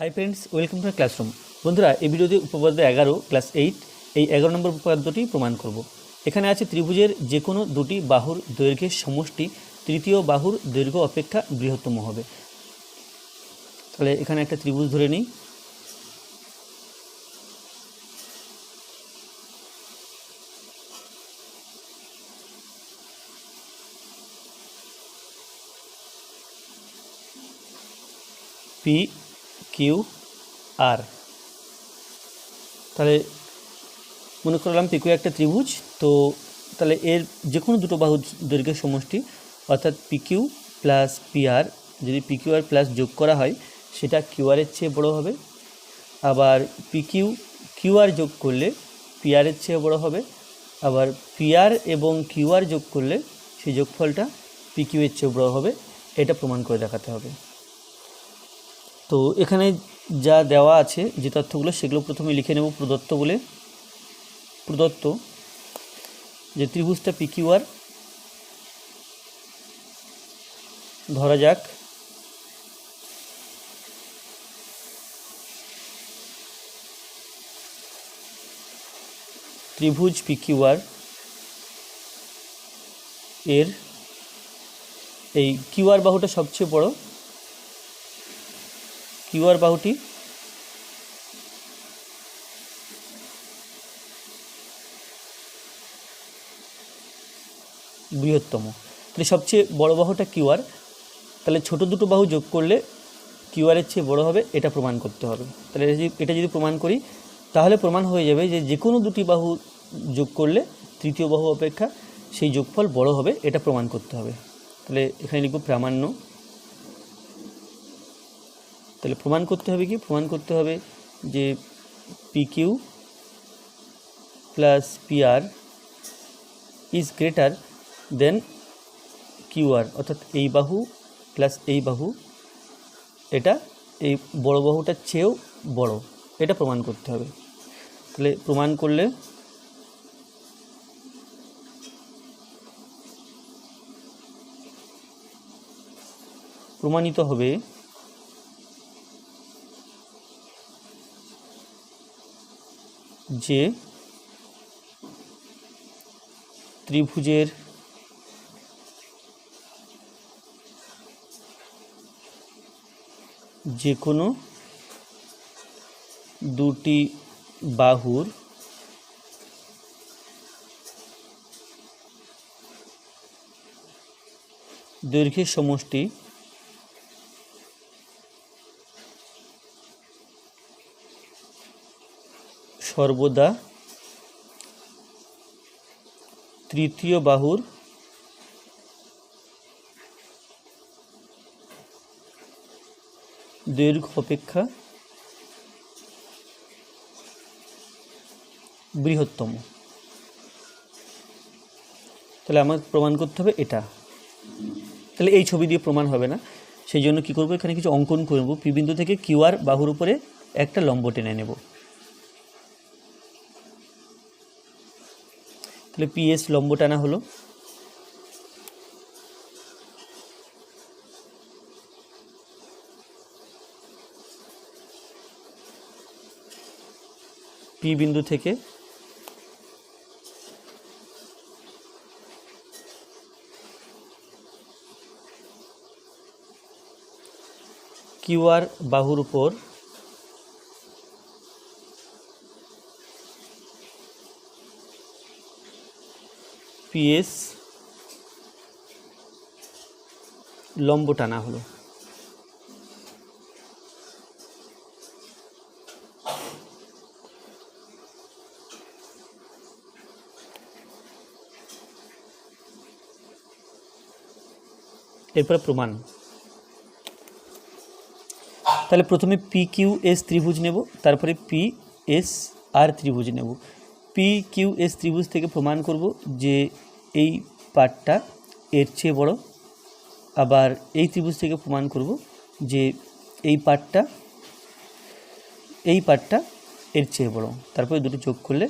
Hi friends welcome to classroom বন্ধুরা, এই ভিডিওতে উপপাদ্য এগারো ক্লাস এইট এই এগারো নম্বর উপপাদ্যটি প্রমাণ করব। এখানে আছে ত্রিভুজের যে কোনো দুটি বাহুর দৈর্ঘ্যের সমষ্টি, তৃতীয় বাহুর দৈর্ঘ্য অপেক্ষা বৃহত্তম হবে। তাহলে এখানে একটা ত্রিভুজ ধরে নিই। P Q R. তাহলে মনে করলাম পিকু একটা ত্রিভুজ, তো তাহলে এর যে কোনো দুটো বাহু দৈর্ঘ্যের সমষ্টি, অর্থাৎ পিকিউ প্লাস পিআর, যদি পিকিউ আর প্লাস যোগ করা হয়, সেটা কিউআরের চেয়ে বড় হবে। আবার পিকিউ কিউআর যোগ করলে পিআরের চেয়ে বড় হবে। আবার পিআর এবং কিউআর যোগ করলে সেই যোগফলটা পিকিউ এর চেয়ে বড় হবে। এটা প্রমাণ করে দেখাতে হবে। তো এখানে যা দেওয়া আছে যে তথ্যগুলো, সেগুলো প্রথমে লিখে নেব প্রদত্ত বলে। প্রদত্ত যে ত্রিভুজটা পিকিউআর। ধরা যাক। ত্রিভুজ পিকিউআর এর এই কিউআর বাহুটা সবচেয়ে বড়। কিউআর বাহুটি। বৃহত্তম। তাহলে সবচেয়ে বড় বাহুটা কিউআর তাহলে ছোট দুটো বাহু যোগ করলে কিউআরের চেয়ে বড় হবে, এটা প্রমাণ করতে হবে। তাহলে এটা যদি- প্রমাণ করি, তাহলে প্রমাণ হয়ে যাবে যে যে কোনো দুটি বাহু যোগ করলে তৃতীয় বাহু অপেক্ষা সেই যোগফল বড় হবে, এটা প্রমাণ করতে হবে। তাহলে এখানে লিখব প্রামাণ্য। তাহলে প্রমাণ করতে হবে কি? প্রমাণ করতে হবে যে P Q plus P R is greater than Q R অর্থাৎ এই বাহু প্লাস এই বাহু, এটা এই বড় বাহুটার চেয়েও বড়, এটা প্রমাণ করতে হবে। তাহলে প্রমাণ করলে প্রমাণিত হবে যে ত্রিভুজের যে কোনো দুটি বাহুর দৈর্ঘ্যের সমষ্টি সর্বদা তৃতীয় বাহুর দৈর্ঘ্য অপেক্ষা বৃহত্তম। তাহলে আমার প্রমাণ করতে হবে এটা। তাহলে এই ছবি দিয়ে প্রমাণ হবে না। সেই জন্য কী করব? এখানে কিছু অঙ্কন করব। পি বিন্দু থেকে কিউআর বাহুর উপরে একটা লম্ব টেনে নেব। তাহলে পিএস লম্ব টানা হলো। পি বিন্দু থেকে। কিউআর বাহুর উপর পিএস লম্ব টানা হলো। এরপরে প্রমাণ। তাহলে প্রথমে পি কিউ এস ত্রিভুজ নেব, তারপরে পি এস আর ত্রিভুজ নেব। পি কিউ এস ত্রিভুজ থেকে প্রমাণ করব যে এই পার্টটা এর চেয়ে বড়। আবার এই ত্রিভুজ থেকে প্রমাণ করব যে এই পার্টটা এই পার্টটা এর চেয়ে বড়। তারপরে দুটো যোগ করলে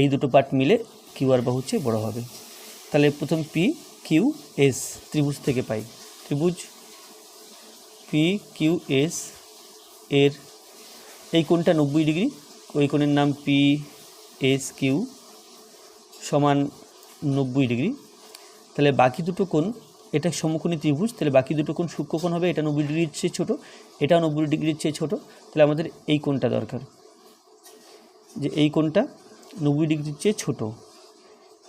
এই দুটো পার্ট মিলে কিউ আর বাহু চেয়ে বড় হবে। তাহলে প্রথম পি কিউ এস ত্রিভুজ থেকে পাই। ত্রিভুজ পি কিউ এস এর এই কোণটা নব্বই ডিগ্রি, ওই কোণের নাম পি এস কিউ সমান নব্বই ডিগ্রি। তাহলে বাকি দুটো কোণ, এটা সমকোণী ত্রিভুজ, তাহলে বাকি দুটো কোণ সূক্ষ্মকোণ হবে, এটা নব্বই ডিগ্রির চেয়ে ছোটো, এটাও নব্বই ডিগ্রির চেয়ে ছোটো, তাহলে আমাদের এই কোণটা দরকার। যে এই কোণটা নব্বই ডিগ্রির চেয়ে ছোট।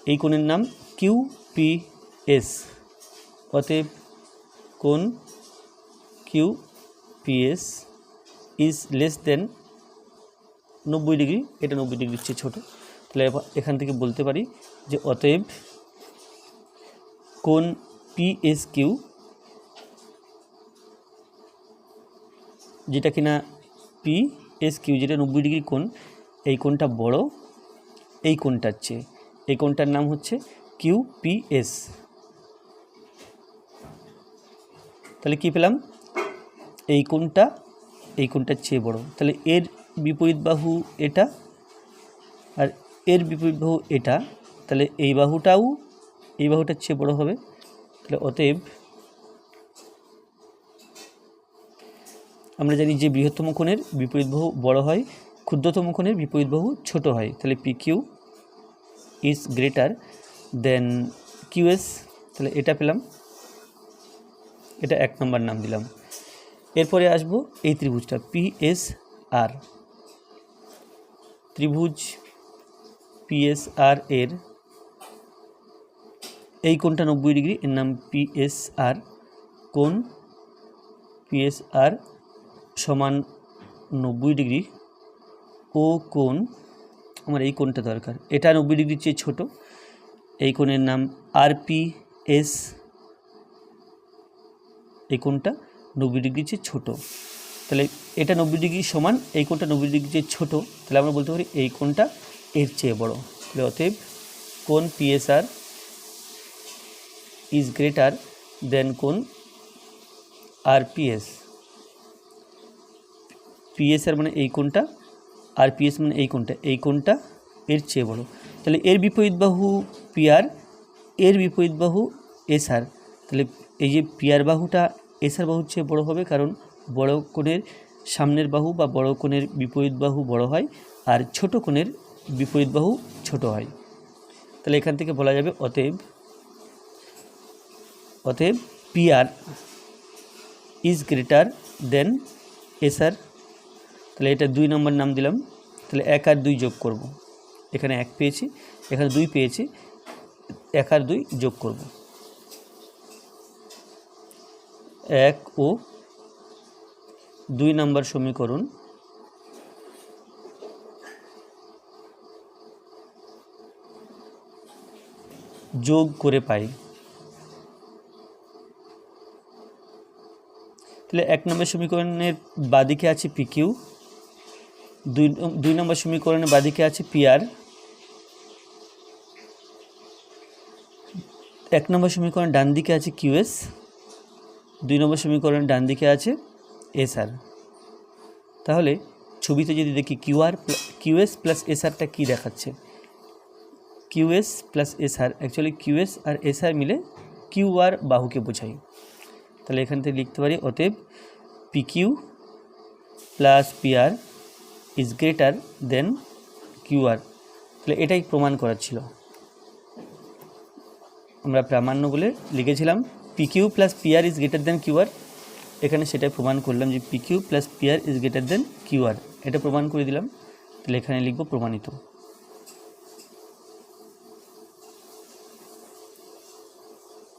এই কোণের নাম কিউ পি এস। অতএব কোণ Q P S is less than নব্বই ডিগ্রি, এটা নব্বই ডিগ্রির চেয়ে ছোটো। তাহলে এখান থেকে বলতে পারি যে অতএব কোণ পি এস কিউ যেটা কিনা পি এস কিউ যেটা নব্বই ডিগ্রি কোণ, এই কোণটা বড়, এই কোণটার চেয়ে। এই কোণটার নাম হচ্ছে কিউ পি এস তাহলে কি পেলাম? এই কোণটা, এই কোণটার চেয়ে বড়। তাহলে এর বিপরীত বাহু এটা এর বিপরীত বাহু এটা, তাহলে এই বাহুটাও এই বাহুটার চেয়ে বড় হবে। তাহলে অতএব আমরা জানি যে বৃহত্তম কোণের বিপরীত বাহু বড় হয়, ক্ষুদ্রতম কোণের বিপরীত বাহু ছোট হয়। তাহলে P Q is greater than QS তাহলে এটা পেলাম। এটা এক নম্বর নাম দিলাম। এরপরে আসব এই ত্রিভুজটা পি এস আর ত্রিভুজ পি এস আর এর, এই কোণটা নব্বই ডিগ্রি, এর নাম পি এস আর কোণ পি এস আর সমান নব্বই ডিগ্রি, ও কোণ, আমার এই কোণটা দরকার। এটা নব্বই ডিগ্রির চেয়ে ছোটো, এই কোণের নাম আর পি এস এই কোণটা নব্বই ডিগ্রির চেয়ে ছোটো। তাহলে এটা নব্বই ডিগ্রি সমান, এই কোণটা নব্বই ডিগ্রির চেয়ে ছোটো, তাহলে আমরা বলতে পারি এই কোণটা এর চেয়ে বড়। তাহলে অতএব, কোন পিএসআর ইজ গ্রেটার দেন কোণ আরপিএস পিএসআর মানে এই কোনটা আর পিএস মানে এই কোনটা এই কোনটা এর চেয়ে বড়। তাহলে এর বিপরীত বাহু পিআর এর বিপরীত বাহু এসআর তাহলে এই যে পিআর বাহুটা এসআর বাহুর চেয়ে বড় হবে, কারণ বড় কোণের সামনের বাহু বা বড় কোণের বিপরীত বাহু বড় হয়, আর ছোট কোণের বিপরীত বাহু ছোট হয়। তাহলে এখান থেকে বলা যাবে অতএব অতএব PR is greater than SR তাহলে এটা দুই নম্বর নাম দিলাম। তাহলে এক আর দুই যোগ করব। এখানে এক পেয়েছি, এখানে দুই পেয়েছি, এক আর দুই যোগ করব। এক ও দুই নম্বর সমীকরণ যোগ করে পাই। তাহলে এক নম্বর সমীকরণের বাদিকে আছে পি কিউ দুই দুই নম্বর সমীকরণের বাদিকে আছে পিআর এক নম্বর সমীকরণ ডান দিকে আছে কিউএস দুই নম্বর সমীকরণ ডান দিকে আছে এসআর তাহলে ছবিতে যদি দেখি কিউআর কিউএস প্লাস এসআরটা কী দেখাচ্ছে? QS plus SR actually QS আর এসআর মিলে কিউআর বাহুকে বোঝায় তাহলে এখান থেকে লিখতে পারি, অতএব P Q plus PR is greater than QR তাহলে এটাই প্রমাণ করার ছিল। আমরা প্রামাণ্য বলে লিখেছিলাম P Q plus PR is greater than QR এখানে সেটাই প্রমাণ করলাম যে P Q plus PR is greater than QR এটা প্রমাণ করে দিলাম, তাহলে এখানে লিখব প্রমাণিত।